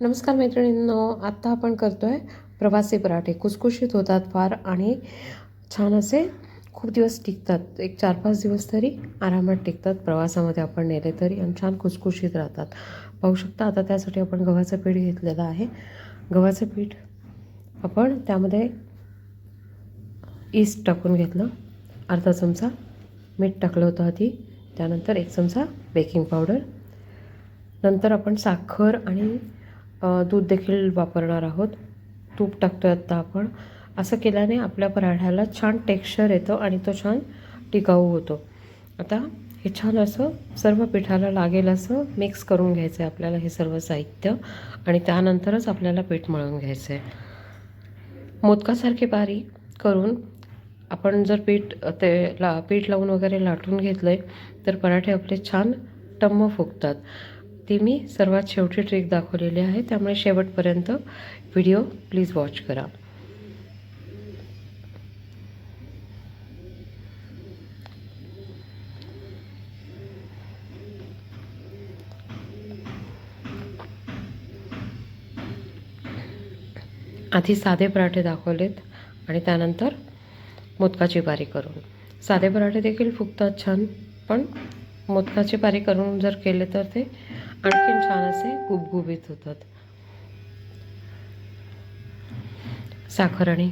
नमस्कार मैत्रिणींनो आत्ता आपण करतो आहे प्रवासी पराठे. कुसकुशीत होतात फार आणि छान असे खूप दिवस टिकतात. एक चार पाच दिवस तरी आरामात टिकतात. प्रवासामध्ये आपण नेले तरी आणि छान कुसकुशीत राहतात. पाहू शकता आता त्यासाठी आपण गव्हाचं पीठ घेतलेलं आहे. गव्हाचं पीठ आपण त्यामध्ये ईस्ट टाकून घेतलं. अर्धा चमचा मीठ टाकलं होतं आधी. त्यानंतर एक चमचा बेकिंग पावडर नंतर आपण साखर आणि दूध देखील वापरणार आहोत. तूप टाकतो आत्ता आपण. असं केल्याने आपल्या पराठ्याला छान टेक्स्चर येतं आणि तो छान टिकाऊ होतो. आता हे छान असं सर्व पिठाला लागेल असं मिक्स करून घ्यायचं आहे आपल्याला हे सर्व साहित्य आणि त्यानंतरच आपल्याला पीठ मळून घ्यायचं आहे मोदकासारखे बारीक करून आपण जर पीठ ते ला पीठ लावून वगैरे लाटून घेतलं आहे तर पराठे आपले छान टम्म फुगतात. ती मी सर्वात शेवटी ट्रिक दाखवलेली आहे. त्यामुळे शेवटपर्यंत व्हिडिओ प्लीज वॉच करा. आधी साधे पराठे दाखवलेत आणि त्यानंतर मोदकाची पारी करून. साधे पराठे देखील फुगतात छान पण मोदकाची पारी करून जर केले तर ते आणखीन छान असे गुबगुबीत होतात. साखर आणि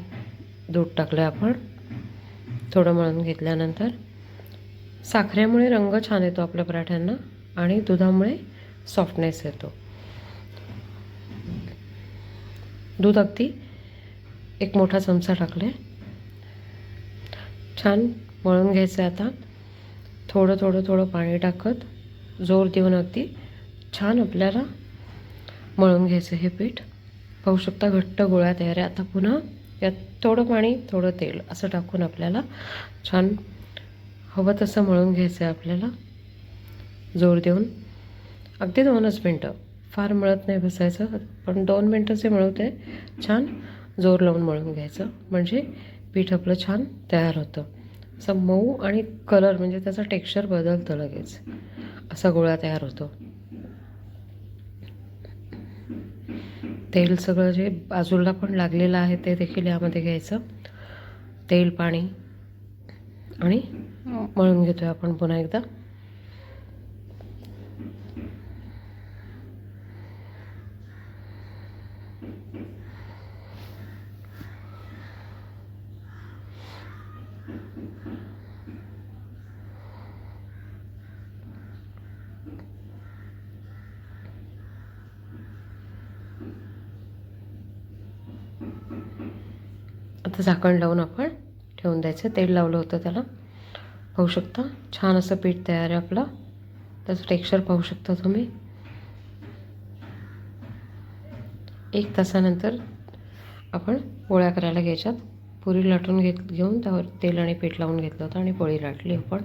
दूध टाकलं आपण. थोडं मळून घेतल्यानंतर साखरेमुळे रंग छान येतो आपल्या पराठ्यांना आणि दुधामुळे सॉफ्टनेस येतो. दूध अगदी एक मोठा चमचा टाकले छान मळून घ्यायचं आहे आता. थोडं थोडं थोडं पाणी टाकत जोर देऊन अगदी छान आपल्याला मळून घ्यायचं हे पीठ. पाहू शकता घट्ट गोळ्या तयार आहे आता पुन्हा यात थोडं पाणी थोडं तेल असं टाकून आपल्याला छान हवं तसं मळून घ्यायचं आहे आपल्याला. जोर देऊन. अगदी दोनच मिनटं. फार मळत नाही बसायचं पण दोन मिनटं जे मळवते छान जोर लावून मळून घ्यायचं. म्हणजे पीठ आपलं छान तयार होतं. असं मऊ आणि कलर म्हणजे त्याचा टेक्स्चर बदलतं लगेच. असा गोळा तयार होतो. तेल सगळं जे बाजूला पण लागलेलं आहे ते देखील यामध्ये घ्यायचं. तेल पाणी आणि मळून घेतोय आपण पुन्हा एकदा. आता झाकण लावून आपण ठेवून द्यायचं. तेल लावलं होतं त्याला. पाहू शकता. छान असं पीठ तयार आहे आपलं. त्याचं टेक्स्चर पाहू शकता तुम्ही. एक तासानंतर आपण पोळ्या करायला घ्यायच्यात. पुरी लाटून घेत घेऊन त्यावर तेल आणि पीठ लावून घेतलं होतं आणि पोळी लाटली आपण.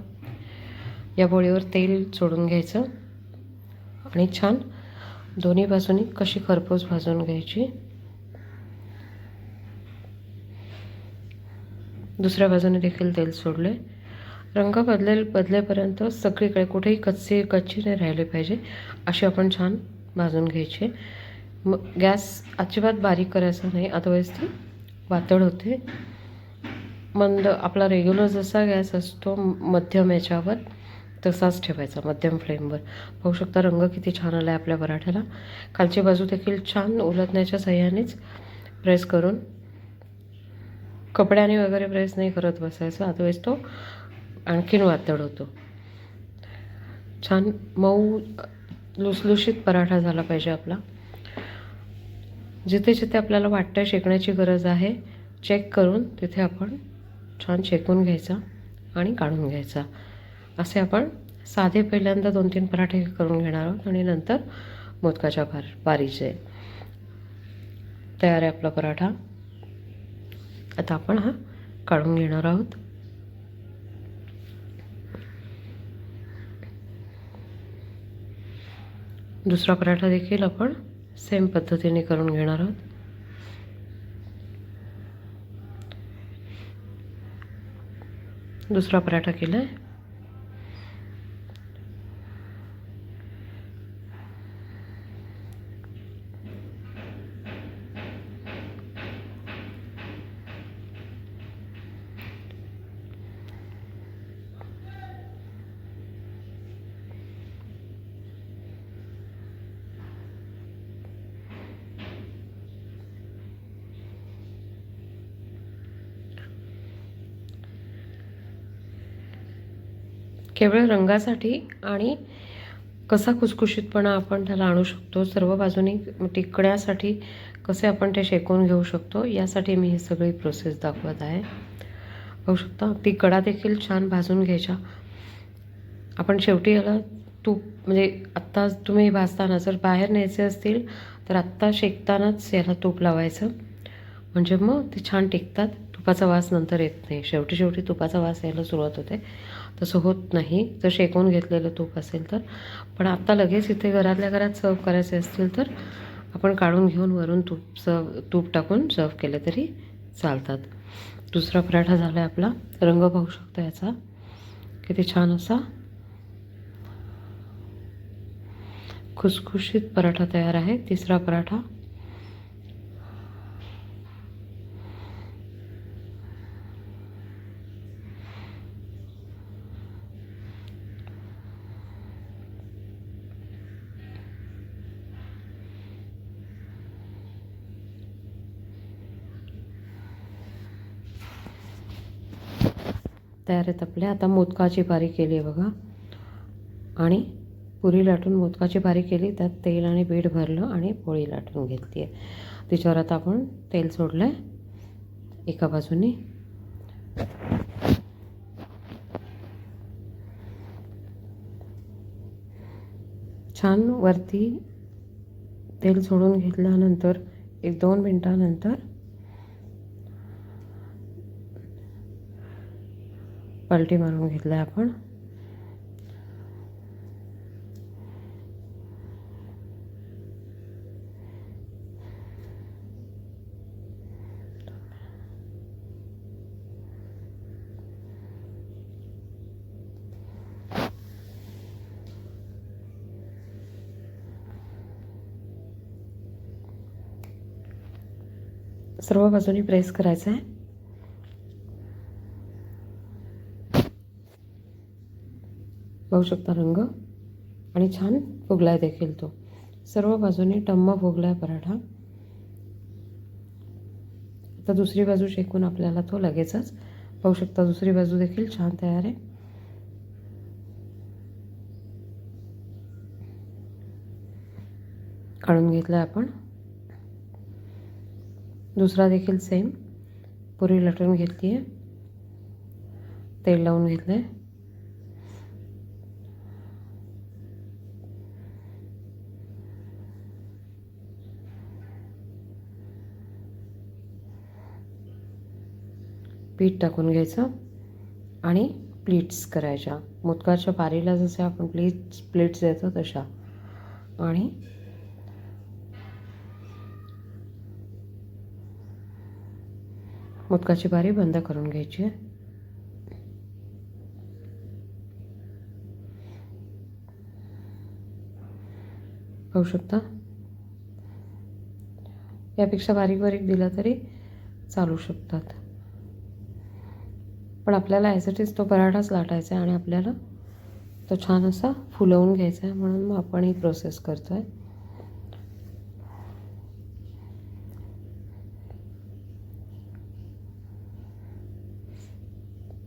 या पोळीवर तेल सोडून घ्यायचं. आणि छान दोन्ही बाजूनी कशी खरपूस भाजून घ्यायची. दुसऱ्या बाजूने देखील तेल सोडले. रंग बदलेल बदलेपर्यंत सगळीकडे कुठेही कच्ची कच्ची नाही राहिले पाहिजे अशी आपण छान भाजून घ्यायची. मग गॅस अजिबात बारीक करायचा नाही अदरवाईज ती वातड होते. मंद आपला रेग्युलर जसा गॅस असतो मध्यम याच्यावर तसाच ठेवायचा मध्यम फ्लेमवर. पाहू शकता रंग किती छान आला आहे आपल्या पराठ्याला. खालची बाजू देखील छान उलटण्याच्या सहाय्यानेच प्रेस करून कपड्याने वगैरे प्रेस नाही करत बसायचं अदरवाईज तो आणखीन वातड होतो. छान मऊ लुसलुशीत पराठा झाला पाहिजे आपला. जिथे जिथे आपल्याला वाटतं शेकण्याची गरज आहे चेक करून तिथे आपण छान शेकून घ्यायचा आणि काढून घ्यायचा. असे आपण साधे पहिल्यांदा दोन तीन पराठे करून घेणार आहोत आणि नंतर मोदकाच्या भार बारीचे तयार आहे आपला पराठा. आता आपण हा काढून घेणार आहोत. दुसरा पराठा देखील आपण सेम पद्धतीने करून घेणार आहोत. दुसरा पराठा केला आहे केवळ रंगासाठी आणि कसा खुसखुशीतपणा आपण त्याला आणू शकतो सर्व बाजूनी टिकण्यासाठी कसे आपण ते शेकून घेऊ शकतो यासाठी मी ही सगळी प्रोसेस दाखवत आहे. पाहू शकता ती कडा देखील छान भाजून घ्यायच्या. आपण शेवटी याला तूप म्हणजे आत्ता तुम्ही भाजताना जर बाहेर न्यायचे असतील तर आत्ता शेकतानाच याला तूप लावायचं. म्हणजे मग ते छान टिकतात. तुपाचा वास नंतर येत नाही. शेवटी शेवटी तुपाचा वास यायला सुरुवात होते. तसं होत नाही. जर शेकून घेतलेलं तूप असेल तर. पण आत्ता लगेच इथे घरातल्या घरात सर्व करायचे असतील तर आपण काढून घेऊन वरून तूप सर्व तूप टाकून सर्व केले तरी चालतात. दुसरा पराठा झाला आहे आपला रंग पाहू शकता याचा. किती छान असा. खुसखुशीत पराठा तयार आहे. तिसरा पराठा तयार आहेत आपल्या. आता मोदकाची पारी केली आहे बघा. आणि पुरी लाटून मोदकाची भारी केली. त्यात तेल आणि पीठ भरलं आणि पोळी लाटून घेतली आहे. तिच्यावर आता आपण तेल सोडलं आहे एका बाजूने. छान वरती तेल सोडून घेतल्यानंतर एक दोन मिनटानंतर पलटी मारून घेतलं आहे आपण. सर्व बाजूनी प्रेस करायचं आहे पाहू शकता रंग. आणि छान फुगलाय देखील तो. सर्व बाजूने टम्म फुगलाय पराठा. आता दुसरी बाजू शेकून आपल्याला तो लगेचच पाहू शकता. दुसरी बाजू देखील छान तयार आहे. काढून घेतला आपण. दुसरा देखील सेम पुरी लटून घेतली आहे तेल लावून घेतलं आहे पीठ टाकून घ्यायचं आणि प्लेट्स करायच्या. मोदकाच्या पारीला जसे आपण प्लेट्स प्लेट्स देतो तशा. आणि मोदकाची पारी बंद करून घ्यायची. आहे पाहू शकता? यापेक्षा बारीक बारीक दिला तरी चालू शकतात. पण आपल्याला ॲज इट इज तो पराठाच लाटायचा आहे आणि आपल्याला तो छान असा फुलवून घ्यायचा आहे म्हणून मग आपण ही प्रोसेस करतो आहे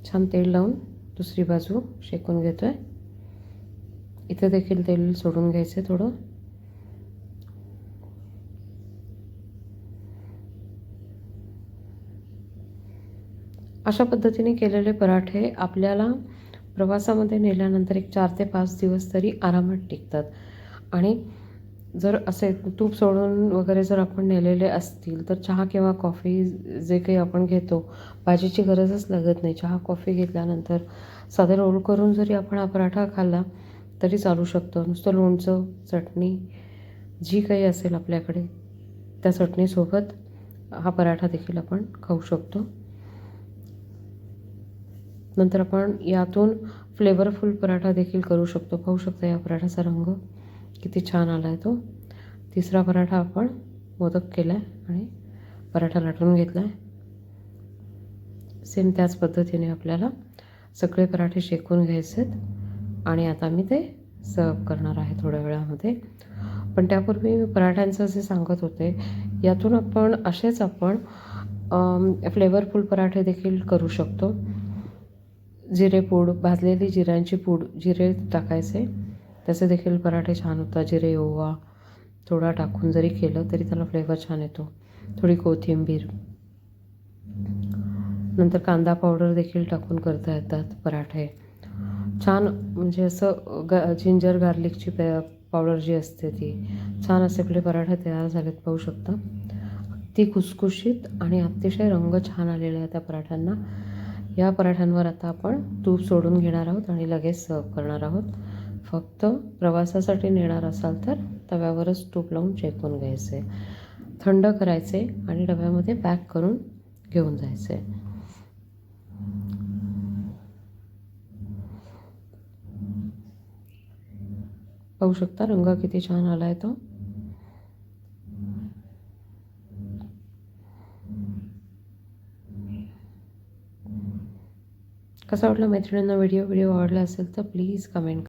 छान तेल लावून दुसरी बाजू शेकून घेतो आहे इथं देखील तेल सोडून घ्यायचं आहे थोडं. अशा पद्धतीने केलेले पराठे आपल्याला प्रवासामध्ये नेल्यानंतर एक चार ते पाच दिवस तरी आरामात टिकतात. आणि जर असे तूप सोडून वगैरे जर आपण नेलेले असतील तर चहा किंवा कॉफी जे काही आपण घेतो भाजीची गरजच लागत नाही. चहा कॉफी घेतल्यानंतर साधे रोल करून जरी आपण हा पराठा खाल्ला तरी चालू शकतो. नुसतं लोणचं चटणी जी काही असेल आपल्याकडे त्या चटणीसोबत हा पराठा देखील आपण खाऊ शकतो. नंतर आपण यातून फ्लेवरफुल पराठा देखील करू शकतो. पाहू शकता या पराठाचा रंग किती छान आला आहे तो. तिसरा पराठा आपण मोदक केला आहे आणि पराठा लाटून घेतला आहे सेम त्याच पद्धतीने आपल्याला सगळे पराठे शेकून घ्यायचे आहेत आणि आता मी ते सर्व करणार आहे थोड्या वेळामध्ये. पण त्यापूर्वी मी पराठ्यांचं जे सांगत होते यातून आपण असेच आपण फ्लेवरफुल पराठे देखील करू शकतो. जिरेपूड भाजलेली जिऱ्यांची पूड जिरे टाकायचे. त्याचे देखील पराठे छान होतात. जिरे ओवा थोडा टाकून जरी केलं तरी त्याला फ्लेवर छान येतो. थोडी कोथिंबीर. नंतर कांदा पावडर देखील टाकून करता येतात पराठे. छान म्हणजे असं ग जिंजर गार्लिकची पे पावडर जी असते ती छान असे आपले पराठे तयार झालेत पाहू शकता. ती खुसखुशीत आणि अतिशय रंग छान आलेला आहे त्या पराठ्यांना. या पराठ्यांवर आता आपण तूप सोडून घेणार आहोत आणि लगेच सर्व करणार आहोत. फक्त प्रवासासाठी नेणार असाल तर तव्यावरच तूप लावून चेकून घ्यायचे. थंड करायचे आणि डब्यामध्ये पॅक करून घेऊन जायचे. पाहू शकता रंग किती छान आला आहे तो. कसा वाटला मैत्रिणींना व्हिडिओ व्हिडिओ आवडला असेल तर प्लीज कमेंट